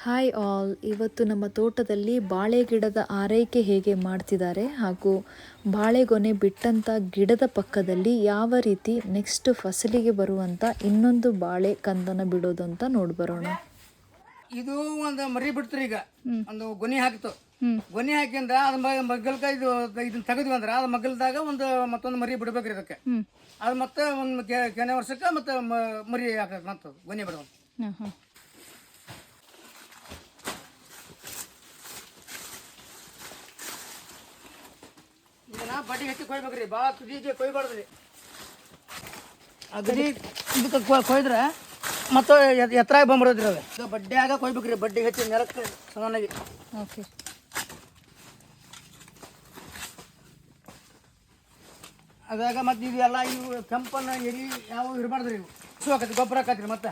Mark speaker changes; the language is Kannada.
Speaker 1: ಹಾಯ್ ಆಲ್ ಇವತ್ತು ನಮ್ಮ ತೋಟದಲ್ಲಿ ಬಾಳೆ ಗಿಡದ ಆರೈಕೆ ಹೇಗೆ ಮಾಡ್ತಿದ್ದಾರೆ ಹಾಗೂ ಬಾಳೆಗೊನೆ ಬಿಟ್ಟಂಥ ಗಿಡದ ಪಕ್ಕದಲ್ಲಿ ಯಾವ ರೀತಿ ನೆಕ್ಸ್ಟ್ ಫಸಲಿಗೆ ಬರುವಂಥ ಇನ್ನೊಂದು ಬಾಳೆ ಕಂದನ ಬಿಡೋದು ಅಂತ ನೋಡ್ಬರೋಣ
Speaker 2: ಇದು ಒಂದು ಮರಿ ಬಿಡ್ತಾರೆ ಈಗ. ಒಂದು ಗೊನೆ ಹಾಕ್ತು ಗೊನೆ ಹಾಕಿಂದ್ರ ಅದ್ ಮಗ್ಗಲ್ಕ ಇದು ಇದನ್ನ ತೆಗೆದ್ವಿ ಅಂದ್ರೆ ಅದ್ ಮಗ್ಗಲ್ದಾಗ ಒಂದು ಮತ್ತೊಂದು ಮರಿ ಬಿಡ್ಬೇಕ್ರಿ ಅದಕ್ಕೆ ಅದ್ ಮತ್ತೆ ಒಂದು ಕೆನೆ ವರ್ಷಕ್ಕೆ ಮತ್ತೆ ಮರಿ ಹಾಕತ್ ಮತ್ತೆ ಗೊನೆ ಬಿಡೋದು ಇದನ್ನ ಬಡ್ಡಿ ಹೆಚ್ಚಿ ಕೊಯ್ಬೇಕ್ರಿ. ಭಾಳ ತುದಿಗೆ ಕೊಯ್ಬಾರ್ದ್ರಿ. ಅಗದಿ ಇದಕ್ಕೆ ಕೊಯ್ದ್ರೆ ಮತ್ತೆ ಎತ್ತರ ಬಂದ್ಬಿಡೋದ್ರಿ ಅದು. ಬಡ್ಡಿಯಾಗ ಕೊಯ್ಬೇಕ್ರಿ ಬಡ್ಡಿ ಹೆಚ್ಚಿ ನೆಲಕ್ಕೆ ಸಮಾನಾಗಿ
Speaker 1: ಓಕೆ.
Speaker 2: ಅದಾಗ ಮತ್ತೆ ಇದು ಎಲ್ಲ ಇವು ಕೆಂಪನ್ನ ಎರಿ ಯಾವ ಇರಬಾರ್ದ್ರಿ ಇವು. ಹಸು ಹಾಕತ್ರಿ ಗೊಬ್ಬರ ಹಾಕತ್ರಿ ಮತ್ತೆ.